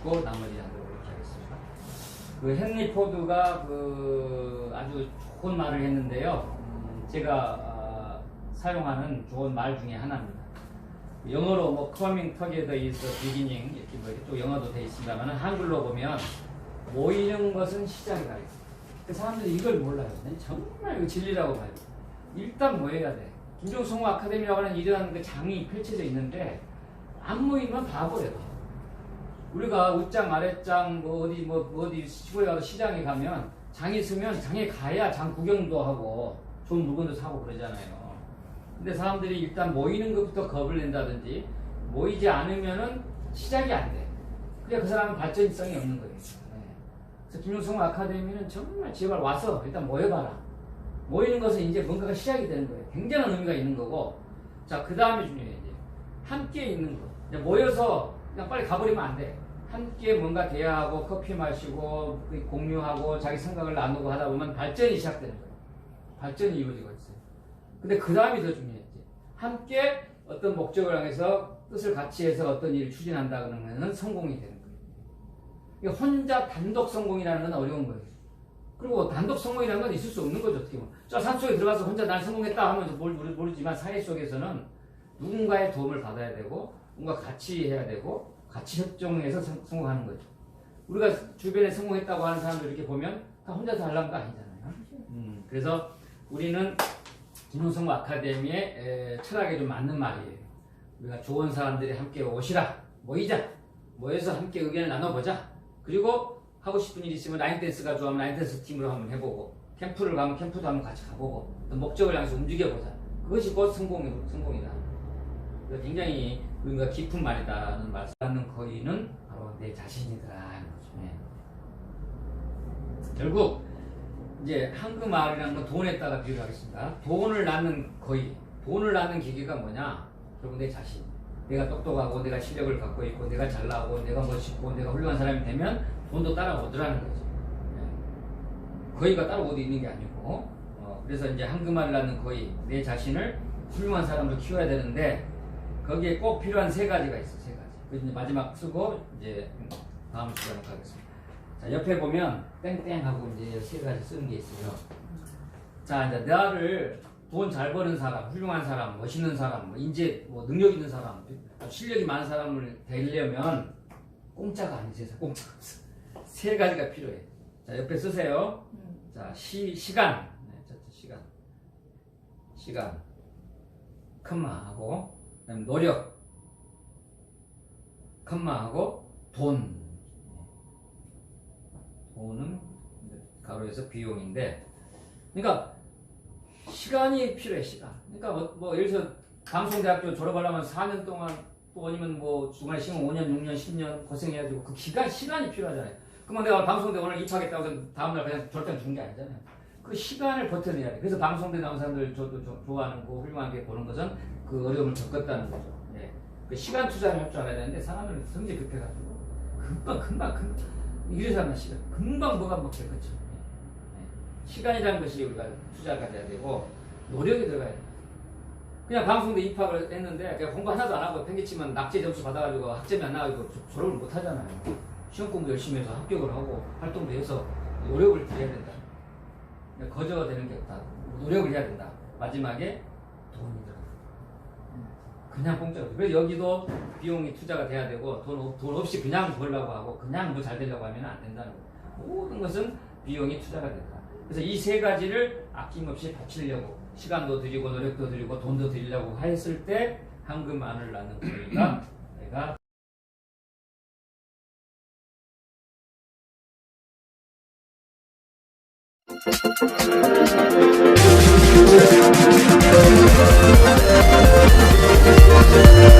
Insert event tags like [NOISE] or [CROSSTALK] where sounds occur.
짚고 나머지 하도록 이렇게 하겠습니다. 그 헨리 포드가 그 아주 좋은 말을 했는데요. 음, 제가 아, 사용하는 좋은 말 중에 하나입니다. 영어로 뭐 coming together is the beginning 이렇게 뭐 이렇게 또 영어도 돼 있습니다만 한글로 보면 모이는 것은 시작이다. 그 사람들이 이걸 몰라요. 난 정말 이거 진리라고 봐요. 일단 모여야 돼. 김종성우 아카데미라고 하는 이러한 그 장이 펼쳐져 있는데 안 모이면 바보예요. 우리가 웃장 아랫장 뭐 어디 뭐 어디 시골에 가서 시장에 가면 장이 있으면 장에 가야 장 구경도 하고 좋은 물건도 사고 그러잖아요. 근데 사람들이 일단 모이는 것부터 겁을 낸다든지 모이지 않으면은 시작이 안 돼. 그래 그 사람은 발전성이 없는 거예요. 네. 그래서 김용성 아카데미는 정말 제발 와서 일단 모여봐라. 모이는 것은 이제 뭔가가 시작이 되는 거예요. 굉장한 의미가 있는 거고. 자, 그 다음에 중요해, 이제. 함께 있는 거. 모여서 그냥 빨리 가버리면 안 돼. 함께 뭔가 대화하고 커피 마시고 그 공유하고 자기 생각을 나누고 하다 보면 발전이 시작되는 거예요. 발전이 이루어지고 있어요. 근데 그 다음이 더 중요했지. 함께 어떤 목적을 향해서 뜻을 같이 해서 어떤 일을 추진한다 그러면 성공이 되는 거예요. 혼자 단독 성공이라는 건 어려운 거예요. 그리고 단독 성공이라는 건 있을 수 없는 거죠, 어떻게 보면. 저 산속에 들어가서 혼자 난 성공했다 모르- 모르지만 사회 속에서는 누군가의 도움을 받아야 되고, 뭔가 같이 해야 되고, 같이 협정해서 성- 성공하는 거죠. 우리가 주변에 성공했다고 하는 사람들 이렇게 보면 다 혼자서 하려는 거 아니잖아요. 음, 그래서 우리는 김홍성 아카데미의 에, 철학에 좀 맞는 말이에요. 우리가 좋은 사람들이 함께 오시라, 모이자, 모여서 함께 의견을 나눠보자. 그리고 하고 싶은 일 있으면 라인댄스가 좋아하면 라인댄스 팀으로 한번 해보고, 캠프를 가면 캠프도 한번 같이 가보고, 목적을 향해서 움직여보자. 그것이 곧 성공, 성공이다. 굉장히 의미가 깊은 말이다는 말씀하는 거인은 바로 내 자신이다. 하는 거죠. 네. 결국 이제 한금알이라는 건 돈에다가 비유를 하겠습니다. 돈을 낳는 거의 돈을 낳는 기계가 뭐냐? 결국 내 자신. 내가 똑똑하고 내가 실력을 갖고 있고 내가 잘나고 내가 멋있고 내가 훌륭한 사람이 되면 돈도 따라오더라는 거죠. 예. 거의가 따로 어디 있는 게 아니고 어, 그래서 이제 한금알을 낳는 거의 내 자신을 훌륭한 사람으로 키워야 되는데 거기에 꼭 필요한 세 가지가 있어 세 가지. 이제 마지막 쓰고 이제 다음 시간에 가겠습니다. 자, 옆에 보면 땡땡 하고 이제 세 가지 쓰는 게 있어요. 자, 이제 나를 돈 잘 버는 사람, 훌륭한 사람, 멋있는 사람, 뭐 인재, 뭐 능력 있는 사람, 실력이 많은 사람을 되려면 공짜가 아니 세상 공짜가 없어. 세 가지가 필요해. 자, 옆에 쓰세요. 자, 시, 시간. 네, 시간. 시간. 컴마 하고, 그 다음에 노력. 컴마하고, 돈. 돈은 가로에서 비용인데, 그러니까 시간이 필요해 시간. 그러니까 뭐, 뭐 예를 들어 방송대학교 졸업하려면 4년 동안 또 아니면 뭐 중간에 시험 5년, 6년, 10년 고생해가지고 그 기간 시간이 필요하잖아요. 그러면 내가 방송대 오늘 입학했다고 해서 다음날 그냥 졸업장 준게 아니잖아요. 그 시간을 버텨내야 돼. 그래서 방송대 나온 사람들 저도 좀 좋아하는 거 훌륭하게 보는 것은 그 어려움을 겪었다는 거죠. 예. 그 시간 투자를 할 줄 알아야 되는데 사람은 성질 급해가지고 금방 금방 금방 이래서 하는 시간 금방 뭐가 먹게 그죠. 시간이라는 것이 우리가 투자가 돼야 되고 노력이 들어가야 돼. 그냥 방송대 입학을 했는데 그냥 공부 하나도 안 하고 팽개치면 낙제 점수 받아가지고 학점이 안 나가지고 조- 졸업을 못 하잖아요. 시험 공부 열심히 해서 합격을 하고 활동도 해서 노력을 해야 된다. 그냥 거저가 되는 게 없다. 노력을 해야 된다. 마지막에 돈이 들어가. 그냥 공짜로. 그래서 여기도 비용이 투자가 돼야 되고 돈, 없- 돈 없이 그냥 벌려고 하고 그냥 뭐 잘 되려고 하면 안 된다는 거예요. 모든 것은 비용이 투자가 된다. 그래서 이 세 가지를 아낌없이 바치려고 시간도 드리고 노력도 드리고 돈도 드리려고 했을 때 황금 안을 낳는 거니까 [CLEARS THROAT] Thank you.